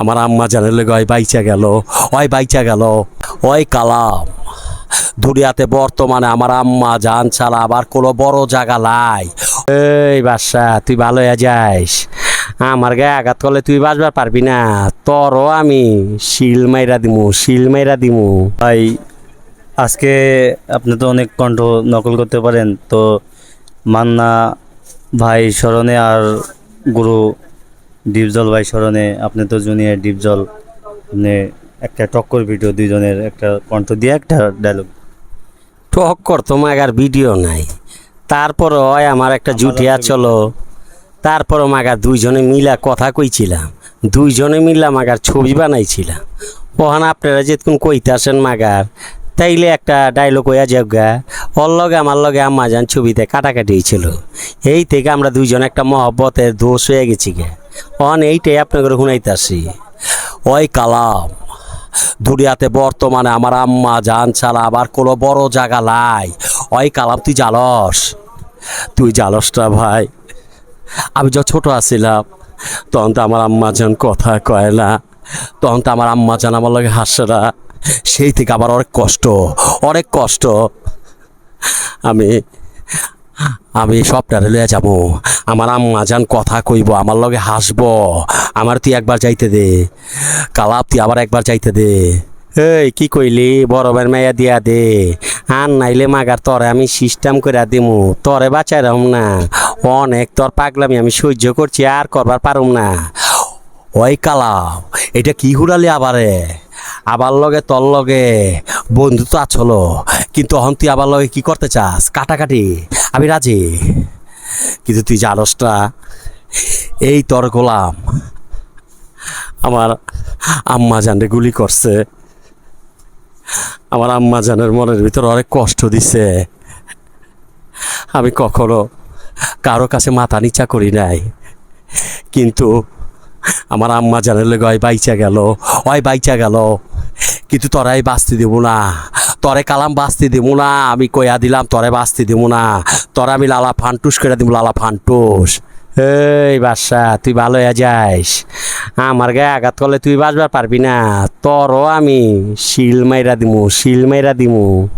আমার আম্মা জানের লেগে ওই বাইচা গেল, ওই বাইচা গেল, ওই কালাম। দুনিয়াতে বর্তমানে আমার আম্মা জান ছাড়া আবার কোনো বড় জায়গা নাই। এই বাসা তুই ভালো যাইস। আমার গায়ে আঘাত করলে তুই বাঁচবার পারবি না। তোরও আমি শিল মাইরা দিমু, শিল মাইরা দিমু। ভাই, আজকে আপনি তো অনেক কণ্ঠ নকল করতে পারেন, তো মান্না ভাই, স্মরণে আর গুরু ডিপজল ভাই স্মরণে আপনি তো জুনিয়র ডিপজল আপনি একটা টক্কর ভিডিও দুইজনের একটা কণ্ঠ দিয়ে একটা ডায়লগ টক্কর তো মাগার ভিডিও নাই। তারপর হয় আমার একটা জুটিয়া চলো তারপর মাগার দুইজনে মিলা কথা কইছিলাম। দুইজনে মিলা মাগার ছবি বানাইছিলাম। ওখানে আপনারা যেরকম কইতে আসেন মাগার তাইলে একটা ডায়লগ হইয়া যাগা ওর লগে আমার লগে আম্মা যান ছবিতে কাটাকাটি হয়েছিল এই থেকে আমরা দুইজন একটা মহব্বতের দোষ হয়ে গেছি গে। অন এইটাই আপনাদের শুনাইতাছি। ওই কালাম, দুনিয়াতে বর্তমানে আমার আম্মা, জান ছাড়া আবার কোনো বড় জায়গা নাই। ওই কালাম, তুই জালস। তুই জালসটা ভাই। আমি যখন ছোট আছিলাম, তখন তো আমার আম্মা জান কথা কয় না, তখন তো আমার আম্মা জান আমার লগে হাসে না। সেই থেকে আবার অনেক কষ্ট অনেক কষ্ট। আমি আমি সবটারে লইয়া যাব। আমার আম্মা যান কথা কইব, আমার লগে হাসব। আমার তুই একবার যাইতে দে। কালাপ তুই আবার একবার যাইতে দে। এই, কি কইলি? ভাইয়ের মাইয়া দিয়া দে। আর নাইলে মাগার তরে আমি সিস্টেম করে দিমু। তরে বাঁচাই রাম না। অনেক তোর পাগলামি আমি সহ্য করছি, আর করবার পারুম না। ওই কালাও এটা কি হুড়ালি আবারে? আবার লগে তোর লগে। বন্ধু তো আছলো কিন্তু এখন তুই আবার লগে কি করতে চাস? কাটাকাটি। আমি রাজি, কিন্তু তুই জানস না, এই তোর গোলাম আমার আম্মা জানরে গুলি করছে। আমার আম্মা জানের মনের ভিতর অনেক কষ্ট দিছে। আমি কখনো কারও কাছে মাথা নিচা করি নাই, কিন্তু আমার আম্মা জানের লেগে ওই বাইচা গেল, ওই বাইচা গেল। কিন্তু তরাই বাঁচতে দেবো না। তরে কালাম বাঁচতে দেবো না। আমি কয়া দিলাম, তরে বাঁচতে দেবো না। তরে আমি লালা ফান্টুস করে দিব, লালা ফান্টুস। এই বাসা তুই ভালো হয়ে যাইস। আমার গায়ে আঘাত করলে তুই বাঁচবার পারবি না। তরও আমি শিল মাইরা দিমু, শিল মাইরা দিমু।